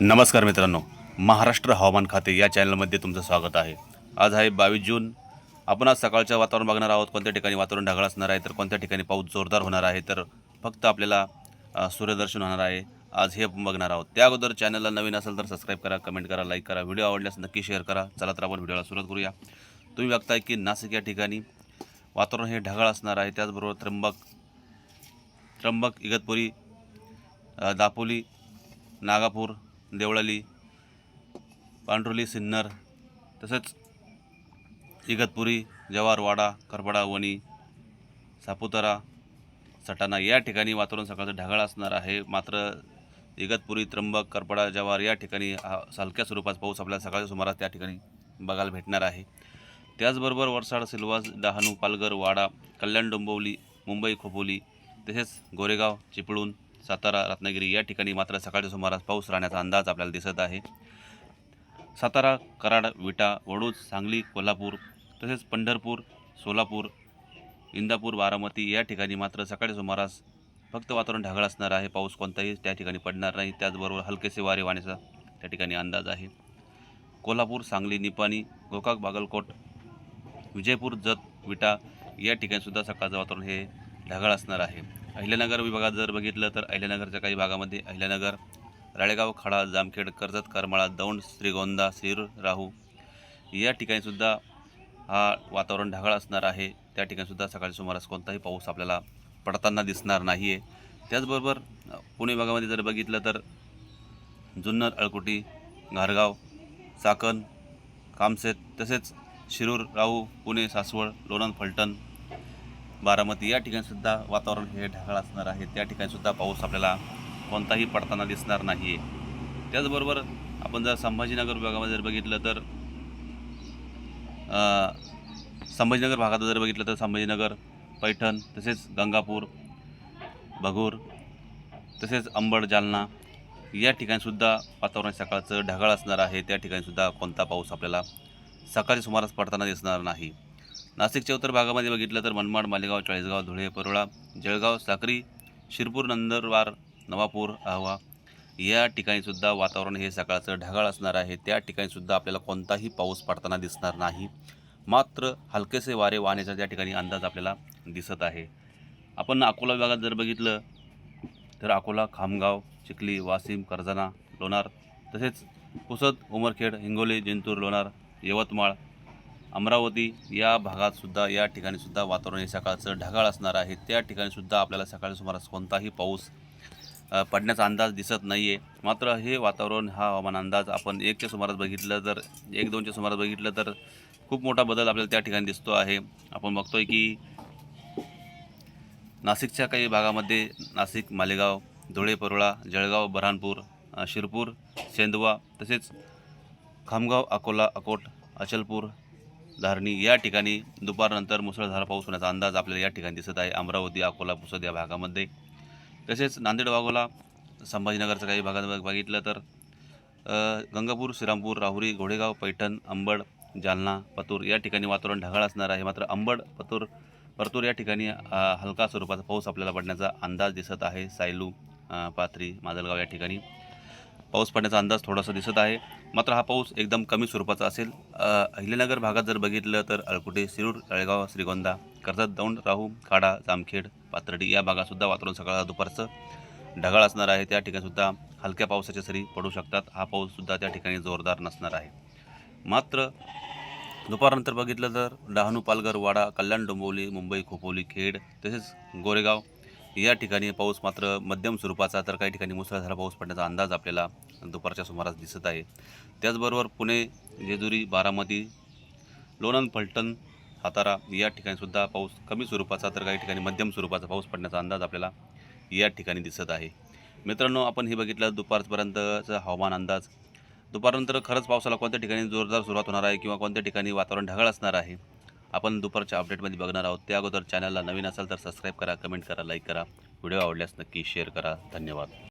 नमस्कार मित्रांनो. महाराष्ट्र हवामान खाते या चॅनलमध्ये तुमचं स्वागत आहे. आज आहे बावीस जून. आपण आज सकाळचं वातावरण बघणार आहोत. कोणत्या ठिकाणी वातावरण ढगाळ असणार आहे तर कोणत्या ठिकाणी पाऊस जोरदार होणार आहे तर फक्त आपल्याला सूर्यदर्शन होणार आहे. आज हे आपण बघणार आहोत. त्या अगोदर चॅनलला नवीन असेल तर सबस्क्राईब करा कमेंट करा लाईक करा. व्हिडिओ आवडल्यास नक्की शेअर करा. चला तर आपण व्हिडिओला सुरुवात करूया. तुम्ही बघताय की नाशिक या ठिकाणी वातावरण हे ढगाळ असणार आहे. त्याचबरोबर त्र्यंबक त्र्यंबक इगतपुरी दापोली नागापूर देवळाली पांढरोली सिन्नर तसेच इगतपुरी जवारवाडा करबडा वणी सापुतारा सटाणा या ठिकाणी वातावरण सकाळचं ढगाळ असणार आहे. मात्र इगतपुरी त्र्यंबक करपडा जवार या ठिकाणी हा हलक्या स्वरूपात पाऊस आपल्याला सकाळच्या सुमारास त्या ठिकाणी बघायला भेटणार आहे. त्याचबरोबर वरसाड सिल्वास डहाणू पालघर वाडा कल्याण डोंबिवली मुंबई खोपोली तसेच गोरेगाव चिपळूण सातारा रत्नागिरी या ठिकाणी मात्र सकाळच्या सुमारास पाऊस राहण्याचा अंदाज आपल्याला दिसत आहे. सातारा कराड विटा वडूज सांगली कोल्हापूर तसेच पंढरपूर सोलापूर इंदापूर बारामती या ठिकाणी मात्र सकाळी सुमारास फक्त वातावरण ढगळ असणार आहे. पाऊस कोणताही त्या ठिकाणी पडणार नाही. त्याचबरोबर हलकेसे वारे वाहण्याचा त्या ठिकाणी अंदाज आहे. कोल्हापूर सांगली निपाणी गोकाक बागलकोट विजयपूर जत विटा या ठिकाणीसुद्धा सकाळचं वातावरण हे ढगाळ असणार आहे. अहिल्यानगर विभागात जर बघितलं तर अहिल्यानगरच्या काही भागामध्ये अहिल्यानगर राळेगाव खडा जामखेड कर्जत करमाळा दौंड श्रीगोंदा सिर राहू या ठिकाणीसुद्धा हा वातावरण ढगाळ असणार आहे. त्या ठिकाणीसुद्धा सकाळी सुमारास कोणताही पाऊस आपल्याला पडताना दिसणार नाही आहे त्याचबरोबर पुणे भागामध्ये जर बघितलं तर जुन्नर अळकुटी घारगाव चाकण कामसेत तसेच शिरूर राहू पुणे सासवड लोणंद फलटण बारामती या ठिकाणीसुद्धा वातावरण हे ढगाळ असणार आहे. त्या ठिकाणीसुद्धा पाऊस आपल्याला कोणताही पडताना दिसणार नाही आहे त्याचबरोबर आपण जर संभाजीनगर विभागामध्ये जर बघितलं तर संभाजीनगर भागात जर बघितलं तर संभाजीनगर पैठण तसेच गंगापूर भगूर तसेच अंबड जालना या ठिकाणीसुद्धा वातावरण सकाळचं ढगाळ असणार आहे. त्या ठिकाणीसुद्धा कोणता पाऊस आपल्याला सकाळी सुमारास पडताना दिसणार नाही. नाशिकच्या उत्तर भागामध्ये बघितलं तर मनमाड मालेगाव चाळीसगाव धुळे परोळा जळगाव साक्री शिरपूर नंदरबार नवापूर अहवा या ठिकाणीसुद्धा वातावरण हे सकाळचं ढगाळ असणार आहे. त्या ठिकाणीसुद्धा आपल्याला कोणताही पाऊस पडताना दिसणार नाही. मात्र हलकेसे वारे वाहण्याचा त्या ठिकाणी अंदाज आपल्याला दिसत आहे. आपण अकोला विभागात जर बघितलं तर अकोला खामगाव चिखली वाशिम करजाना लोणार तसेच पुसद उमरखेड हिंगोली जिंतूर लोणार यवतमाळ अमरावती या भागातसुद्धा या ठिकाणीसुद्धा वातावरण हे सकाळचं ढगाळ असणार आहे. त्या ठिकाणीसुद्धा आपल्याला सकाळी सुमारास कोणताही पाऊस पडण्याचा अंदाज दिसत नाही आहे मात्र हे वातावरण हा हवामान अंदाज आपण एकच्या सुमारास बघितलं तर एक दोनच्या सुमारास बघितलं तर खूप मोठा बदल आपल्याला त्या ठिकाणी दिसतो आहे. आपण बघतोय की नाशिकच्या काही भागामध्ये नाशिक मालेगाव धुळे परोळा जळगाव बऱ्हाणपूर शिरपूर सेंदवा तसेच खामगाव अकोला अकोट अचलपूर धारणी या ठिकाणी दुपारनंतर मुसळधार पाऊस होण्याचा अंदाज आपल्याला या ठिकाणी दिसत आहे. अमरावती अकोला पुसद या भागामध्ये. तसेच नांदेड वाघोला संभाजीनगरच्या काही भागात बघ- बघितलं तर गंगापूर श्रीरामपूर राहुरी घोडेगाव पैठण अंबड जालना पतूर या ठिकाणी वातावरण ढगाळ असणार आहे. मात्र अंबड पतूर परतूर या ठिकाणी हलका स्वरूपाचा पाऊस आपल्याला पडण्याचा अंदाज दिसत आहे. सायलू पाथरी माजलगाव या ठिकाणी. पाऊस पडण्याचा अंदाज थोडासा दिसत आहे. मात्र हा पाऊस एकदम कमी स्वरूपाचा असेल. अहिलेनगर अहिल्यानगर भागात जर बघितलं तर अळकुटे शिरूर तळेगाव श्रीगोंदा कर्जत दौंड राहू खाडा जामखेड पाथर्डी या भागातसुद्धा वातावरण सकाळ दुपारचं ढगाळ असणार आहे. त्या ठिकाणीसुद्धा हलक्या पावसाच्या सरी पडू शकतात. हा पाऊससुद्धा त्या ठिकाणी जोरदार नसणार आहे. मात्र दुपारनंतर बघितलं तर डहाणू पालघर वाडा कल्याण डोंबिवली मुंबई खोपोली खेड तसेच गोरेगाव या ठिकाणी पाऊस मात्र मध्यम स्वरूपाचा तर काही ठिकाणी मुसळधार पाऊस पडण्याचा अंदाज आपल्याला दुपारच्या सुमारास दिसत आहे. त्याचबरोबर पुणे जेजुरी बारामती लोणंद फलटण सातारा या ठिकाणीसुद्धा पाऊस कमी स्वरूपाचा तर काही ठिकाणी मध्यम स्वरूपाचा पाऊस पडण्याचा अंदाज आपल्याला या ठिकाणी दिसत आहे. मित्रांनो आपण हे बघितलं दुपारपर्यंतचा हवामान अंदाज. दुपारनंतर खरंच पावसाला कोणत्या ठिकाणी जोरदार सुरुवात होणार आहे किंवा कोणत्या ठिकाणी वातावरण ढगाळ असणार आहे? आपण दुपारच्या अपडेटमध्ये बघणार आहोत. त्या अगोदर चॅनलला नवीन असाल तर सबस्क्राईब करा कमेंट करा लाईक करा. व्हिडिओ आवडल्यास नक्की शेअर करा. धन्यवाद.